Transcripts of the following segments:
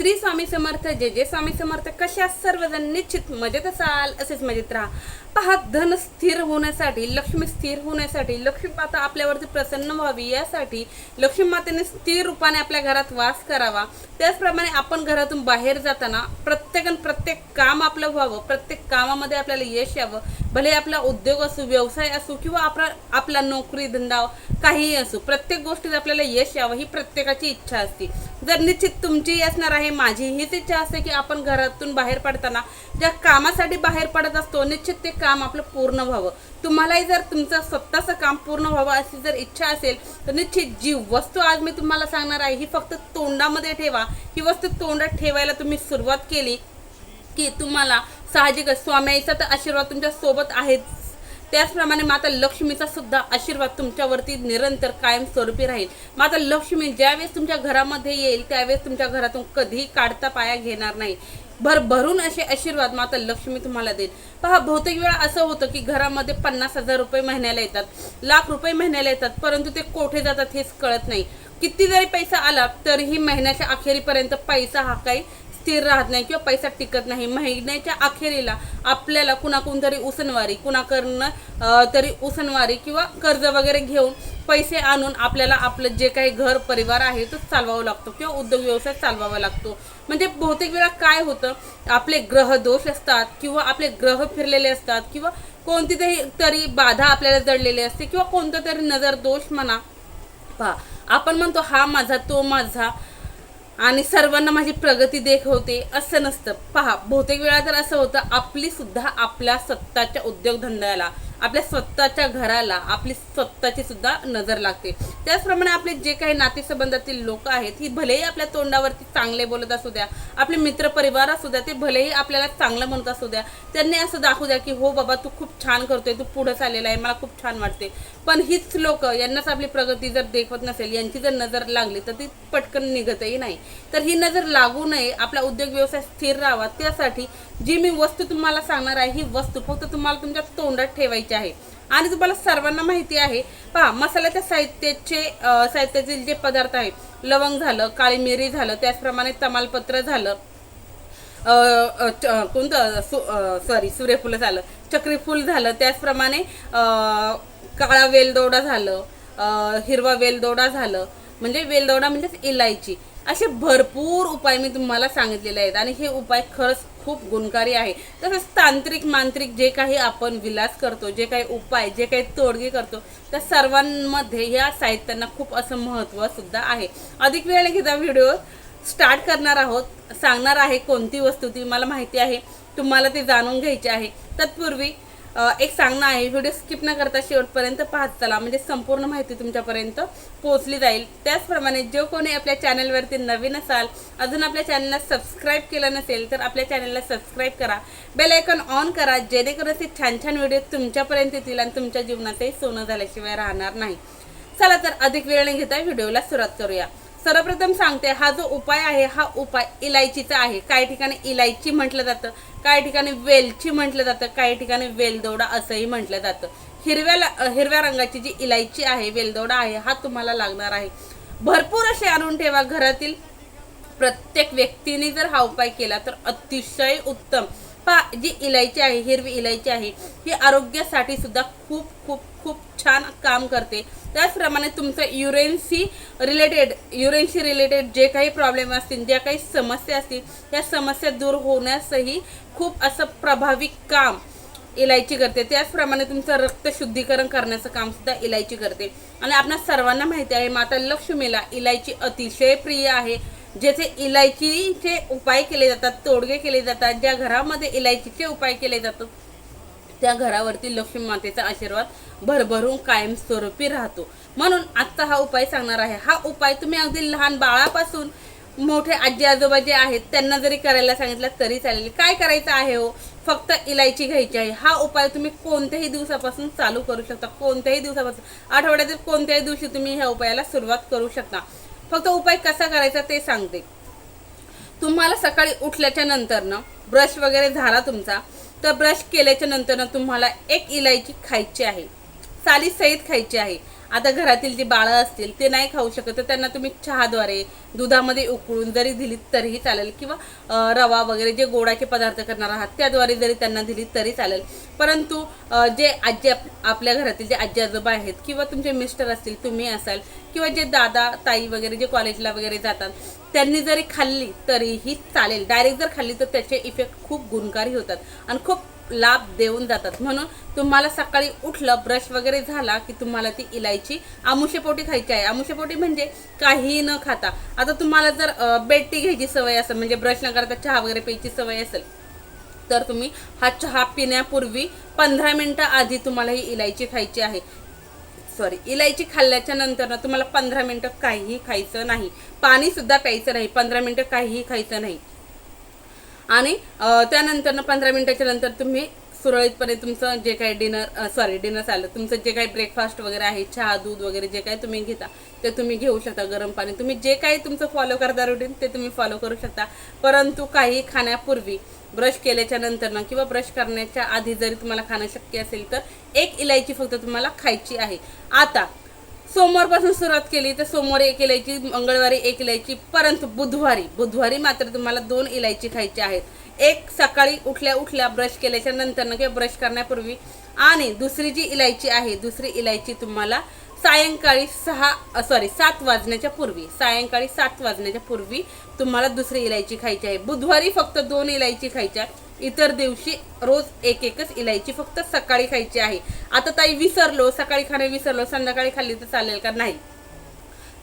श्री स्वामी समर्थ जे जे स्वामी समर्थ. कशा सर्वजण निश्चित मजेत असाल असेच मजेत राहा. पहा धन स्थिर होण्यासाठी लक्ष्मी स्थिर होण्यासाठी लक्ष्मी माता आपल्यावरती प्रसन्न व्हावी यासाठी लक्ष्मी मातेने स्थिर रूपाने आपल्या घरात वास करावा. त्याचप्रमाणे आपण घरातून बाहेर जाताना प्रत्येकन प्रत्येक काम आपलं व्हावं प्रत्येक कामामध्ये आपल्याला यश यावं. भले आपला उद्योग असो व्यवसाय असो किंवा आपला आपला नोकरी धंदा काहीही असो प्रत्येक गोष्टीत आपल्याला यश यावं ही प्रत्येकाची इच्छा असते. जर निश्चित तुमची असणार आहे माझी हीच इच्छा असते की आपण घरातून बाहेर पडताना ज्या कामासाठी बाहेर पडत असतो निश्चित ते काम आपलं पूर्ण व्हावं. तुम्हालाही जर तुमचं स्वतःचं काम पूर्ण व्हावं अशी जर इच्छा असेल तर निश्चित जी वस्तू आज मी तुम्हाला सांगणार आहे ही फक्त तोंडामध्ये ठेवा. ही वस्तू तोंडात ठेवायला तुम्ही सुरुवात केली की तुम्हाला साहजिकच स्वाम्याचा तर आशीर्वाद तुमच्यासोबत आहेच त्याचप्रमाणे माता लक्ष्मीचा सुद्धा आशीर्वाद तुमच्यावरती निरंतर कायमस्वरूपी राहील. माता लक्ष्मी ज्यावेळेस तुमच्या घरामध्ये येईल त्यावेळेस तुमच्या घरातून कधीही काढता पाया घेणार नाही. भरभरून असे आशीर्वाद माता लक्ष्मी तुम्हाला देईल. पहा बहुतेक वेळा असं होतं की घरामध्ये पन्नास हजार रुपये महिन्याला येतात लाख रुपये महिन्याला येतात परंतु ते कोठे जातात हेच कळत नाही. किती जरी पैसा आला तरीही महिन्याच्या अखेरीपर्यंत पैसा हा काही स्थिर राहत नाही किंवा पैसा टिकत नाही. महिन्याच्या अखेरीला आपल्याला कुणाकडून तरी उसनवारी कुणाकडनं तरी उसनवारी किंवा कर्ज वगैरे घेऊन पैसे आणून आपल्याला आपलं जे काही घर परिवार आहे तो चालवावा लागतो किंवा उद्योग व्यवसाय चालवावा लागतो. म्हणजे बहुतेक वेळा काय होतं आपले ग्रह दोष असतात किंवा आपले ग्रह फिरलेले असतात किंवा कोणती तरी तरी बाधा आपल्याला जडलेली असते किंवा कोणता तरी नजर दोष म्हणा. पहा आपण म्हणतो हा माझा तो माझा आणि सर्वांना माझी प्रगती देखवते असं नसतं. पहा बहुतेक वेळा तर असं होतं आपली सुद्धा आपल्या स्वतःच्या उद्योगधंद्याला आपल्या स्वतःच्या घराला आपली स्वतःची सुद्धा नजर लागते. त्याचप्रमाणे आपले जे काही नातेसंबंधातील लोक आहेत ही भलेही आपल्या तोंडावरती चांगले बोलत असू द्या आपले मित्र परिवार असू द्या ते भलेही आपल्याला चांगलं म्हणत असू द्या त्यांनी असं दाखवू द्या की हो बाबा तू खूप छान करतोय तू पुढं चाललेला आहे मला खूप छान वाटते पण हीच लोक यांनाच आपली प्रगती जर देखवत नसेल यांची जर नजर लागली तर ती पटकन निघतही नाही. तर ही नजर लागू नये आपला उद्योग व्यवसाय स्थिर राहावा त्यासाठी जी मी वस्तू तुम्हाला सांगणार आहे ही वस्तू फक्त तुम्हाला तुमच्या तोंडात ठेवायची आहे. आणि तुम्हाला सर्वांना माहिती आहे पहा मसाल्याच्या साहित्याचे साहित्यातील जे पदार्थ आहेत लवंग झालं काळी मिरी झालं त्याचप्रमाणे तमालपत्र झालं कोणतं सु सॉरी सूर्यफूल झालं चक्रीफूल झालं त्याचप्रमाणे काळा वेलदोडा झालं हिरवा वेलदोडा झालं म्हणजे वेलदोडा म्हणजेच इलायची. असे भरपूर उपाय मी तुम्हाला सांगितलेले आहेत आणि हे उपाय खरंच खूप गुणकारी आहे. तसंच तांत्रिक मांत्रिक जे काही आपण विलास करतो जे काही उपाय जे काही तोडगे करतो त्या सर्वांमध्ये या साहित्यांना खूप असं महत्त्व सुद्धा आहे. अधिक वेळ घेता व्हिडिओ स्टार्ट करणार आहोत. सांगणार आहे कोणती वस्तू ती मला माहिती आहे. तुम्हाला ती जाणून घ्यायची आहे. तत्पूर्वी एक सांगणं आहे व्हिडिओ स्किप न करता शेवटपर्यंत पाहत चला. म्हणजे संपूर्ण माहिती तुमच्यापर्यंत पोहोचली जाईल. त्याचप्रमाणे जो कोणी आपल्या चॅनलवरती नवीन असाल अजून आपल्या चॅनलला सबस्क्राईब केलं नसेल तर आपल्या चॅनलला सबस्क्राईब करा. बेल आयकॉन ऑन करा जेणेकरून ते छान छान व्हिडिओ तुमच्यापर्यंत येतील आणि तुमच्या जीवनातही सोनं झाल्याशिवाय राहणार नाही. चला तर अधिक वेळ न घेता व्हिडिओला सुरुवात करूया. सर्वप्रथम सांगते हा जो उपाय आहे हा उपाय इलायचीचा आहे. काही ठिकाणी इलायची म्हटलं जातं काही ठिकाणी वेलची म्हटलं जातं काही ठिकाणी वेलदोडा असंही म्हटलं जातं. हिरव्या हिरव्या रंगाची जी इलायची आहे वेलदोडा आहे हा तुम्हाला लागणार आहे. भरपूर असे आणून ठेवा घरातील. प्रत्येक व्यक्तीने जर हा उपाय केला तर अतिशय उत्तम. पहा जी इलायची आहे हिरवी इलायची आहे ही आरोग्यासाठी सुद्धा खूप खूप खूप छान काम करते. त्याचप्रमाणे तुमचं युरेनशी रिलेटेड युरेनशी रिलेटेड जे काही प्रॉब्लेम असतील ज्या काही समस्या असतील त्या समस्या दूर होण्यासही खूप असं प्रभावी काम इलायची करते. त्याचप्रमाणे तुमचं रक्त शुद्धीकरण करण्याचं कामसुद्धा इलायची करते. आणि आपणा सर्वांना माहिती आहे माता लक्ष्मीला इलायची अतिशय प्रिय आहे. जेथे इलायचीचे उपाय केले जातात तोडगे केले जातात ज्या घरामध्ये इलायचीचे उपाय केले जातात त्या घरावरती लक्ष्मी मातेचा आशीर्वाद भरभरून कायमस्वरूपी राहतो. म्हणून आजचा हा उपाय सांगणार आहे. हा उपाय तुम्ही अगदी लहान बाळापासून मोठे आजी आजोबा जे आहेत त्यांना जरी करायला सांगितलं तरी चालेल. काय करायचं आहे हो? फक्त इलायची घ्यायची आहे. हा उपाय तुम्ही कोणत्याही दिवसापासून चालू करू शकता. कोणत्याही दिवसापासून आठवड्यातील कोणत्याही दिवशी तुम्ही ह्या उपायाला सुरुवात करू शकता. फक्त उपाय कसा करायचा ते सांगते. तुम्हाला सकाळी उठल्याच्या नंतरनं ब्रश वगैरे झाला तुमचा तर ब्रश केल्याच्या नंतरनं तुम्हाला एक इलायची खायची आहे साली सहित खायची आहे. आता घरातील जी बाळं असतील ते नाही खाऊ शकत तर त्यांना तुम्ही चहाद्वारे दुधामध्ये उकळून जरी दिलीत तरीही चालेल. किंवा रवा वगैरे जे गोडाचे पदार्थ करणार आहात त्याद्वारे जरी त्यांना दिलीत तरी चालेल. परंतु जे आजी आपल्या घरातील जे आजी आजोबा आहेत किंवा तुमचे मिस्टर असतील तुम्ही असाल किंवा जे दादा ताई वगैरे जे कॉलेजला वगैरे जातात त्यांनी जरी खाल्ली तरीही चालेल. डायरेक्ट जर खाल्ली तर त्याचे इफेक्ट खूप गुणकारी होतात. आणि खूप लाभ देऊन जातात. म्हणून तुम्हाला सकाळी उठलं ब्रश वगैरे झाला की तुम्हाला ती इलायची आमुष्यपोटी खायची आहे. आमुष्यपोटी म्हणजे काहीही न खाता. आता तुम्हाला जर बेटी घ्यायची सवय असेल म्हणजे ब्रश न करता चहा वगैरे प्यायची सवय असेल तर तुम्ही हा चहा पिण्यापूर्वी पंधरा मिनटं आधी तुम्हाला ही इलायची खायची आहे. सॉरी इलायची खाल्ल्याच्या नंतर ना तुम्हाला पंधरा मिनटं काहीही खायचं नाही. पाणीसुद्धा प्यायचं नाही. पंधरा मिनटं काहीही खायचं नाही. आणि त्यानंतरनं पंधरा मिनिटाच्या नंतर तुम्ही सुरळीतपणे तुमचं जे काही डिनर सॉरी डिनर चाललं तुमचं जे काही ब्रेकफास्ट वगैरे आहे चहा दूध वगैरे जे काही तुम्ही घेता ते तुम्ही घेऊ शकता गरम पाणी. तुम्ही जे काही तुमचं फॉलो करता रुटीन ते तुम्ही फॉलो करू शकता. परंतु काही खाण्यापूर्वी ब्रश केल्याच्या नंतरनं किंवा ब्रश करण्याच्या आधी जरी तुम्हाला खाणं शक्य असेल तर एक इलायची फक्त तुम्हाला खायची आहे. आता सोमवारपासून सुरुवात केली तर सोमवारी एक इलायची मंगळवारी एक इलायची परंतु बुधवारी बुधवारी मात्र तुम्हाला दोन इलायची खायची आहेत. एक सकाळी उठल्या उठल्या ब्रश केल्याच्या नंतरनं किंवा ब्रश करण्यापूर्वी आणि दुसरी जी इलायची आहे दुसरी इलायची तुम्हाला सायंकाळी सहा सॉरी सात वाजण्याच्या पूर्वी सायंकाळी सात वाजण्याच्या पूर्वी तुम्हाला दुसरी इलायची खायची आहे. बुधवारी फक्त दोन इलायची खायच्या इतर दिवशी रोज एक एकच इलायची फक्त सकाळी खायची आहे. आता ताई विसरलो सकाळी खाणे विसरलो संध्याकाळी खाल्ली तर चालेल का नाही?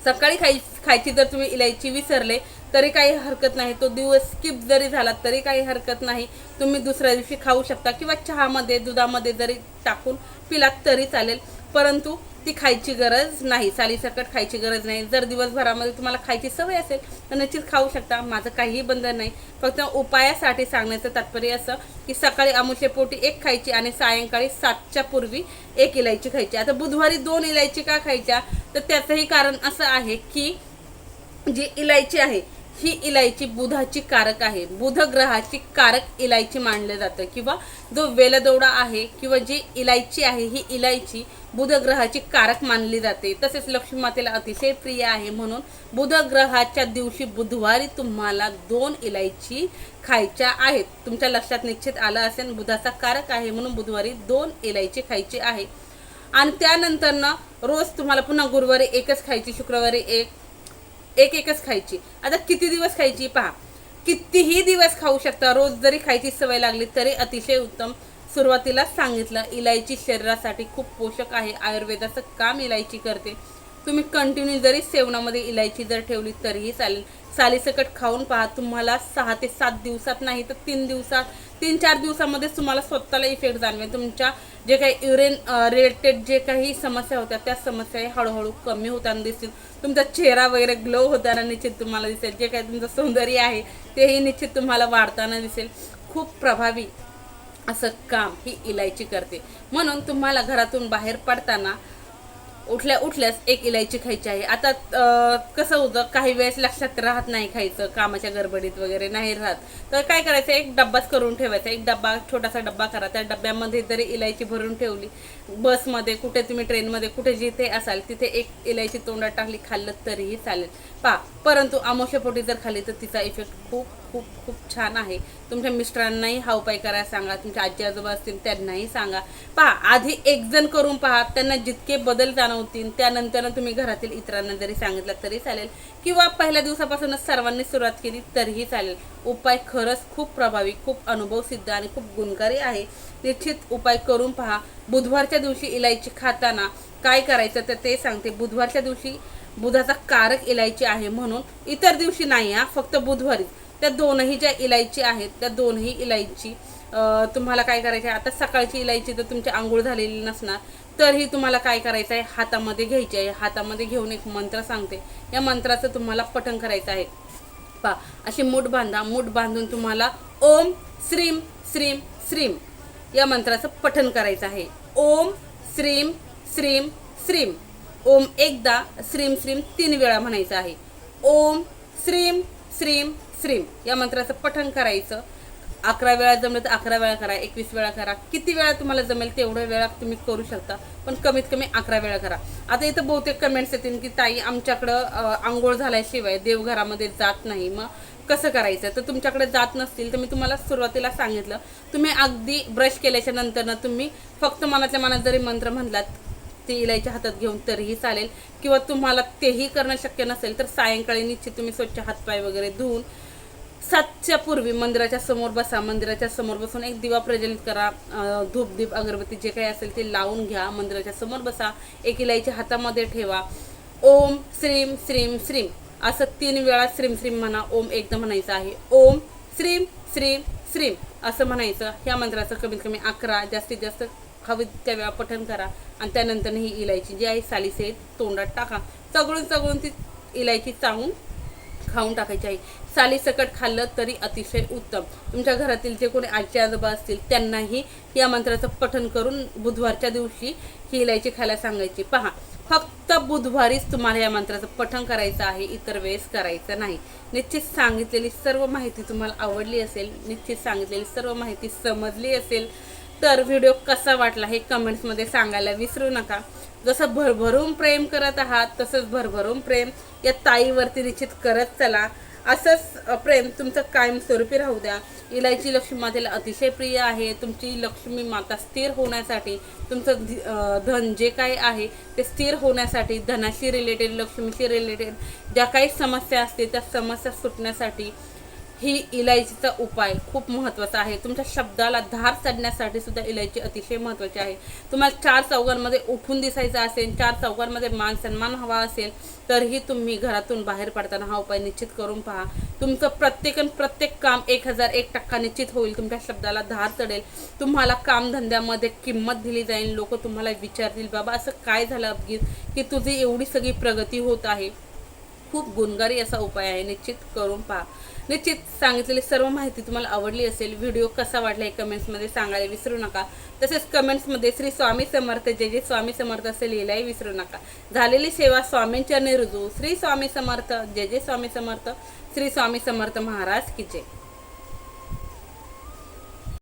सकाळी खाय खायची जर तुम्ही इलायची विसरले तरी काही हरकत नाही. तो दिवस स्किप जरी झाला तरी काही हरकत नाही. तुम्ही दुसऱ्या दिवशी खाऊ शकता किंवा चहामध्ये दुधामध्ये जरी टाकून पिलात तरी चालेल. परंतु ती खायची गरज नाही. सालीसकट खायची गरज नाही. जर दिवसभरामध्ये तुम्हाला खायची सवय असेल तर निश्चित खाऊ शकता. माझं काहीही बंधन नाही. फक्त उपायासाठी सांगण्याचं तात्पर्य असं की सकाळी आमुष्यपोटी एक खायची आणि सायंकाळी सातच्या पूर्वी एक इलायची खायची. आता बुधवारी दोन इलायची का खायच्या? तर त्याचंही कारण असं आहे की जी इलायची आहे ही इलायची बुधाची कारक आहे. बुध ग्रहाची कारक इलायची मानलं जातं. किंवा जो वेलदोडा आहे किंवा जी इलायची आहे ही इलायची बुध ग्रहाची कारक मानली जाते. तसेच लक्ष्मी मातेला अतिशय प्रिय आहे म्हणून बुध ग्रहाच्या दिवशी बुधवारी तुम्हाला दोन इलायची खायच्या आहेत. तुमच्या लक्षात निश्चित आलं असेल बुधाचा कारक आहे म्हणून बुधवारी दोन इलायची खायची आहे. आणि त्यानंतर ना रोज तुम्हाला पुन्हा गुरुवारी एकच खायची शुक्रवारी एक. एक एकच खायची. आता किती दिवस खायची? पहा. कितीही दिवस खाऊ शकता रोज जरी खायची सवय लागली तरी अतिशय उत्तम सुरुवातीला सांगितलं. इलायची शरीरासाठी खूप पोषक आहे. आयुर्वेदाचं काम इलायची करते. तुम्ही कंटिन्यू जरी सेवनामध्ये इलायची जर ठेवली तरीही चालेल. सालीसकट खाऊन पहा. तुम्हाला सहा ते सात दिवसात नाही तर तीन दिवसात तीन चार दिवसामध्येच तुम्हाला स्वतःला इफेक्ट जाणवेल. म्हणजे तुमच्या जे काही युरेन रिलेटेड जे काही समस्या होत्या त्या समस्या हळूहळू कमी होताना दिसतील. तुमचा चेहरा वगैरे ग्लो होताना निश्चित तुम्हाला दिसेल. जे काही तुमचं सौंदर्य आहे तेही निश्चित तुम्हाला वाढताना दिसेल. खूप प्रभावी असं काम ही इलायची करते. म्हणून तुम्हाला घरातून बाहेर पडताना उठल्या उठल्यास एक इलायची खायची आहे. आता कसं होतं काही वेळेस लक्षात राहत नाही खायचं कामाच्या गडबडीत वगैरे नाही राहत. तर काय करायचं एक डब्बाच करून ठेवायचा. एक डब्बा छोटासा डब्बा करा. त्या डब्यामध्ये जरी इलायची भरून ठेवली बसमध्ये कुठे तुम्ही ट्रेनमध्ये कुठे जिथे असाल तिथे एक इलायची तोंडात टाकली खाल्लं तरीही चालेल. पा परंतु आमोशापोटी जर खाल्ली तर तिचा इफेक्ट खूप खूप खूप छान आहे. तुमच्या मिस्टरांनाही हा उपाय करायला सांगा. तुमच्या आजी आजोबा असतील त्यांनाही सांगा. पहा आधी एक जण करून पहा. त्यांना जितके बदल जाणवतील त्यानंतर तुम्ही घरातील इतरांना जरी सांगितलं तरी चालेल. किंवा पहिल्या दिवसापासूनच सर्वांनी सुरुवात केली तरीही चालेल. उपाय खरंच खूप प्रभावी खूप अनुभव सिद्ध आणि खूप गुणकारी आहे. निश्चित उपाय करून पहा. बुधवारच्या दिवशी इलायची खाताना काय करायचं तर ते सांगते. बुधवारच्या दिवशी बुधाचा कारक इलायची आहे म्हणून इतर दिवशी नाही हा फक्त बुधवारी त्या दोनही ज्या इलायची आहेत त्या दोनही इलायची तुम्हाला काय करायचं आहे आता सकाळची इलायची तर तुमची आंघोळ झालेली नसणार. तरीही तुम्हाला काय करायचं आहे? हातामध्ये घ्यायची आहे. हातामध्ये घेऊन एक मंत्र सांगते. या मंत्राचं तुम्हाला पठण करायचं आहे. पा अशी मूठ बांधा. मूठ बांधून तुम्हाला ओम श्रीम श्रीम श्रीम या मंत्राचं पठण करायचं आहे. ओम श्रीम श्रीम श्रीम. ओम एकदा श्रीम श्रीम तीन वेळा म्हणायचं आहे. ओम श्रीम श्रीम श्रीम या मंत्राचं पठण करायचं. अकरा वेळा जमलं तर अकरा वेळा करा एकवीस वेळा करा. किती वेळा तुम्हाला जमेल तेवढ्या वेळा तुम्ही करू शकता पण कमीत कमी अकरा वेळा करा. आता इथं बहुतेक कमेंट्स येतील की ताई आमच्याकडं आंघोळ झाल्याशिवाय देवघरामध्ये जात नाही. मग कसं करायचं? तर तुमच्याकडे जात नसतील तर मी तुम्हाला सुरुवातीला सांगितलं. तुम्ही अगदी ब्रश केल्याच्यानंतर ना तुम्ही फक्त मनातल्या मनात जरी मंत्र म्हणलात ते इलायच्या हातात घेऊन तरीही चालेल. किंवा तुम्हाला तेही करणं शक्य नसेल तर सायंकाळी निश्चित तुम्ही स्वच्छ हातपाय वगैरे धुवून सातच्या पूर्वी मंदिराच्या समोर बसा मंदिराच्या समोर बसून एक दिवा प्रज्वलित करा धूप दीप अगरबत्ती जे काही असेल ते लावून घ्या मंदिराच्या समोर बसा एक इलायची हातामध्ये ठेवा. ओम श्रीम श्रीम श्रीम. असं तीन वेळा श्रीम श्रीम म्हणा ओम एकदा म्हणायचं आहे. ओम श्रीम श्रीम श्रीम असं म्हणायचं. ह्या मंत्राचं कमीत कमी अकरा जास्तीत जास्त हवी त्या वेळा पठण करा. आणि त्यानंतर ही इलायची जी आहे सालीसे तोंडात टाका. चगळून चगळून ती इलायची चावून खाऊन टाकायची आहे. चालीसकट खाल्लं तरी अतिशय उत्तम. तुमच्या घरातील जे कोणी आजी आजोबा असतील त्यांनाही या मंत्राचं पठण करून बुधवारच्या दिवशी ही इलायची खायला सांगायची. पहा फक्त बुधवारीच तुम्हाला या मंत्राचं पठण करायचं आहे इतर वेळेस करायचं नाही. निश्चित सांगितलेली सर्व माहिती तुम्हाला आवडली असेल निश्चित सांगितलेली सर्व माहिती समजली असेल तर व्हिडिओ कसा वाटला हे कमेंट्समध्ये सांगायला विसरू नका. जसं भरभरून प्रेम करत आहात तसंच भरभरून प्रेम या ताईवरती निश्चित करत चला. असंच प्रेम तुमचं कायमस्वरूपी राहू द्या. इलायची लक्ष्मी मातेला अतिशय प्रिय आहे. तुमची लक्ष्मी माता स्थिर होण्यासाठी तुमचं धन जे काही आहे ते स्थिर होण्यासाठी धनाशी रिलेटेड लक्ष्मीशी रिलेटेड ज्या काही समस्या असतील त्या समस्या सुटण्यासाठी ही इलायचीचा उपाय खूप महत्त्वाचा आहे. तुमच्या शब्दाला धार चढण्यासाठी सुद्धा इलायची अतिशय महत्त्वाची आहे. तुम्हाला चार चौघांमध्ये उठून दिसायचं असेल चार चौघांमध्ये मान सन्मान हवा असेल तरीही तुम्ही घरातून बाहेर पडताना हा उपाय निश्चित करून पहा. तुमचं प्रत्येक प्रत्येक काम एक हजार एक टक्का निश्चित होईल. तुमच्या शब्दाला धार चढेल. तुम्हाला कामधंद्यामध्ये किंमत दिली जाईल. लोक तुम्हाला विचारतील बाबा असं काय झालं अभिजित की तुझी एवढी सगळी प्रगती होत आहे? खूप गुणकारी असा उपाय आहे. निश्चित करून पहा. निश्चित सांगितलेली सर्व माहिती तुम्हाला आवडली असेल व्हिडिओ कसा वाटला हे कमेंट्समध्ये सांगायला विसरू नका. तसेच कमेंट्समध्ये श्री स्वामी समर्थ जे जे स्वामी समर्थ असे लिहिलाही विसरू नका. झालेली सेवा स्वामींच्या रुजू श्री स्वामी समर्थ जे जे स्वामी समर्थ. श्री स्वामी समर्थ महाराज की जय.